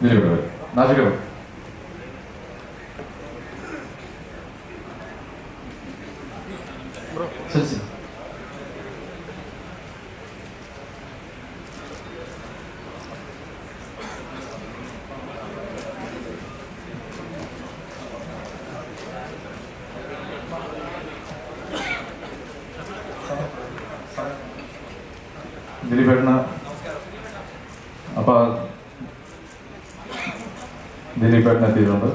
내려가요. 나중에 봐. 선생 내리발나 아빠 ദിലീപേട്ടൻ എത്തിയിട്ടുണ്ട്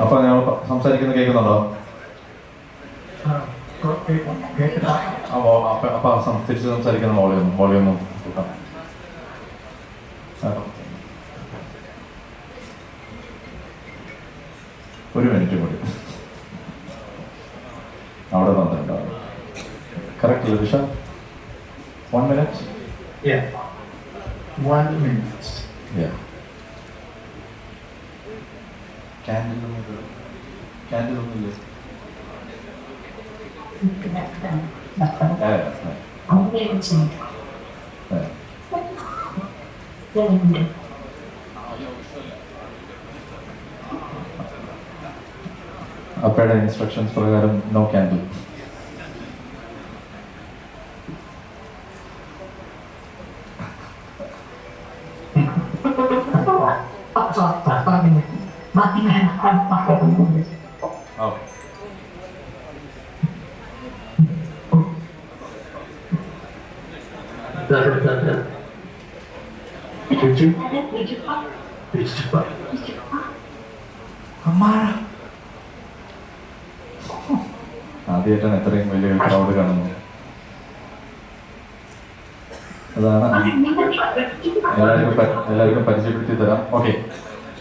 അപ്പൊ ഞങ്ങൾ സംസാരിക്കുന്നത് കേൾക്കുന്നുണ്ടോ? അപ്പോ അപ്പൊ തിരിച്ച് സംസാരിക്കുന്ന വോളിയൊന്നും വോളിയൊന്നും കൂട്ടാം. ഒരു മിനിറ്റ് കൂടി. അവിടെ തന്നിട്ടുണ്ടാവും correct ലഭിഷ one minute Yeah. One minute. Candle candle ഒന്നുമില്ല ഏ, ഏ, ഏ. അപ്പയുടെ ഇൻസ്ട്രക്ഷൻസ് പ്രകാരം നോ ക്യാൻഡിൽ ഓ ആദ്യമായിട്ടാണ് എത്രയും വലിയ ക്രൗഡ് കാണുന്നത്. അതാണ് എല്ലാവർക്കും എല്ലാവർക്കും പരിചയപ്പെടുത്തി തരാം. ഓക്കെ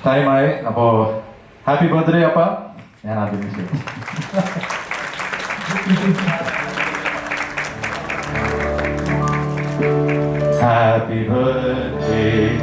ടൈമായി അപ്പോ ഹാപ്പി ബർത്ത്ഡേ അപ്പ. ഞാൻ ആദ്യം ഹാപ്പി ചെയ്യും.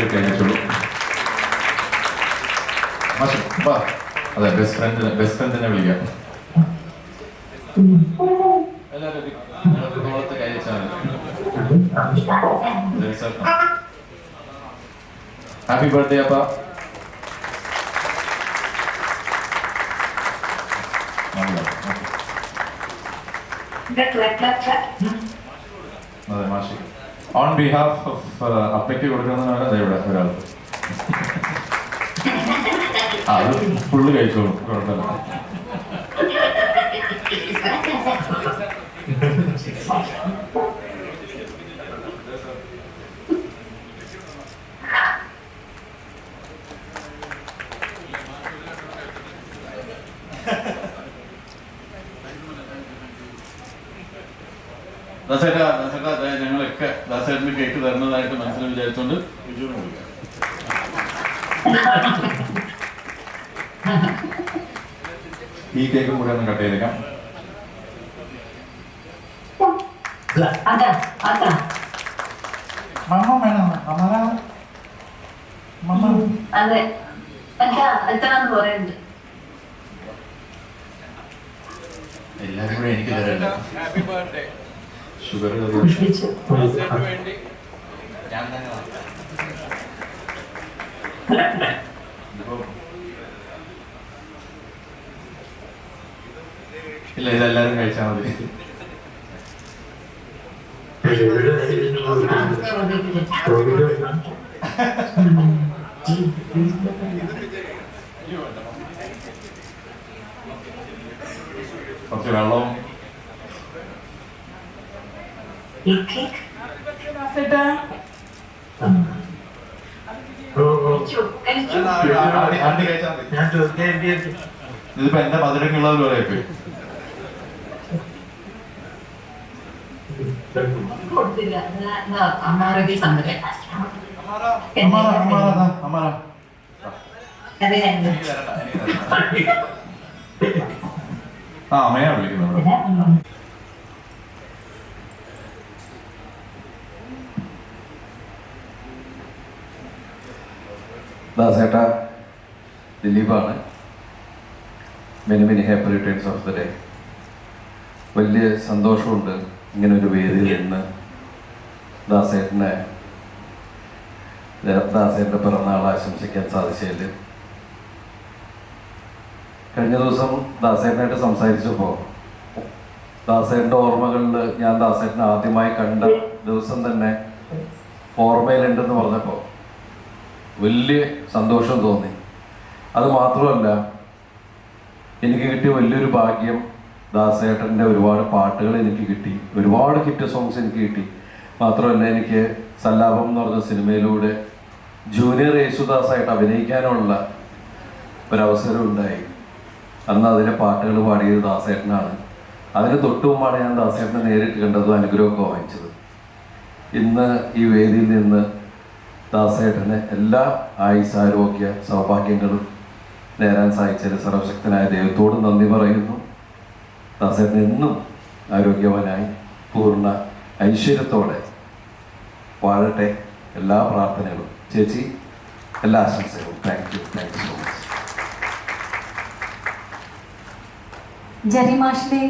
എല്ലാവരും കഴിഞ്ഞിട്ടുള്ളൂ അതെ ബെസ്റ്റ് ഫ്രണ്ട് ബെസ്റ്റ് ഫ്രണ്ടിനെ വിളിക്കാം. എല്ലാവരും ഒരു- എല്ലാവരും തോളത്ത് കൈ വെച്ചാൽ ഹാപ്പി ബർത്ത്ഡേ അപ്പ. അതെ മാഷി. ഓൺ ബിഹാഫ് ഓഫ് അപ്പയ്ക്ക് കൊടുക്കണമെന്നാണ് ദേ ഇവിടെ ഒരാൾക്ക് ആ, അത് ഫുള്ള് കഴിച്ചോളും. കുഴപ്പമില്ല. ദാസേട്ടാ ദാസേട്ടാ ഞങ്ങളൊക്കെ ദാസേട്ടന് കേക്ക് തരുന്നതായിട്ട് മനസ്സിൽ വിചാരിച്ചുകൊണ്ട് വിജുവിന് കൊടുക്കാം ഈ കേക്കും കൂടെ ഒന്ന് കട്ട് ചെയ്തേക്കാം. മമ്മ വേണം അമര മമ്മ. അതെ. എന്താ എത്രാന്ന് പറയുന്നുണ്ട് എല്ലാരും കൂടെ എനിക്ക് തരണ്ട ഹാപ്പി ബർത്ത്ഡേ ഷുഗർ. ഇപ്പൊ ഇല്ല ഇതെല്ലാരും കഴിച്ചാൽ മതി. കുറച്ച് വെള്ളവും ഈ കേക്ക് ഓ ഓ കഴിച്ചു കഴിച്ചു ആണ്ടി കഴിച്ചാൽ മതി ഞാൻ ചോദിക്കാൻ ഇതിപ്പോ എന്റെ മധുരങ്ങളുള്ളത് പോലെ കൊടുത്തില്ല സമ്മതം അമ്മാറ അമ്മാറ ദാ, അമ്മാറ അതെ എനിക്ക് തരണ്ട, എനിക്ക് തരണ്ട. ആ അമ്മയാ വിളിക്കുന്നത് ഇവിടെ. ദാസേട്ട ദിലീപാണ്. Many many happy returns of the day വലിയ സന്തോഷമുണ്ട് ഇങ്ങനെ ഒരു വേദിയിൽ നിന്ന് ദാസേട്ടനെ ദാസേട്ടന്റെ പിറന്നാൾ ആശംസിക്കാൻ സാധിച്ചതിൽ. കഴിഞ്ഞ ദിവസം ദാസേട്ടനായിട്ട് സംസാരിച്ചപ്പോൾ ദാസേട്ടന്റെ ഓർമ്മകളിൽ ഞാൻ ദാസേട്ടനെ ആദ്യമായി കണ്ട ദിവസം തന്നെ ഓർമ്മയിലുണ്ടെന്ന് പറഞ്ഞപ്പോൾ വലിയ സന്തോഷം തോന്നി. അത് മാത്രമല്ല എനിക്ക് കിട്ടിയ വലിയൊരു ഭാഗ്യം ദാസേട്ടന്റെ ഒരുപാട് പാട്ടുകൾ എനിക്ക് കിട്ടി. ഒരുപാട് ഹിറ്റ് സോങ്സ് എനിക്ക് കിട്ടി. മാത്രമല്ല എനിക്ക് സല്ലാപം എന്ന് പറഞ്ഞ സിനിമയിലൂടെ ജൂനിയർ യേശുദാസായിട്ട് അഭിനയിക്കാനുള്ള ഒരവസരം ഉണ്ടായി. അന്ന് അതിലെ പാട്ടുകൾ പാടിയത് ദാസേട്ടനാണ്. അതിന് തൊട്ടു മുമ്പാണ് ഞാൻ ദാസേട്ടനെ നേരിട്ട് കണ്ടതും അനുഗ്രഹമൊക്കെ വാങ്ങിച്ചത്. ഇന്ന് ഈ വേദിയിൽ നിന്ന് ദാസേട്ടന് എല്ലാ ആയുസാരോഗ്യ സൗഭാഗ്യങ്ങളും നേരാൻ സാധിച്ചതിൽ സർവശക്തനായ ദൈവത്തോട് നന്ദി പറയുന്നു. ദാസേട്ടൻ എന്നും ആരോഗ്യവാനായി പൂർണ ഐശ്വര്യത്തോടെ വാഴട്ടെ. എല്ലാ പ്രാർത്ഥനകളും. ചേച്ചി എല്ലാ ആശംസകളും. Thank you thank you so much Jerry മാഷിന്റെ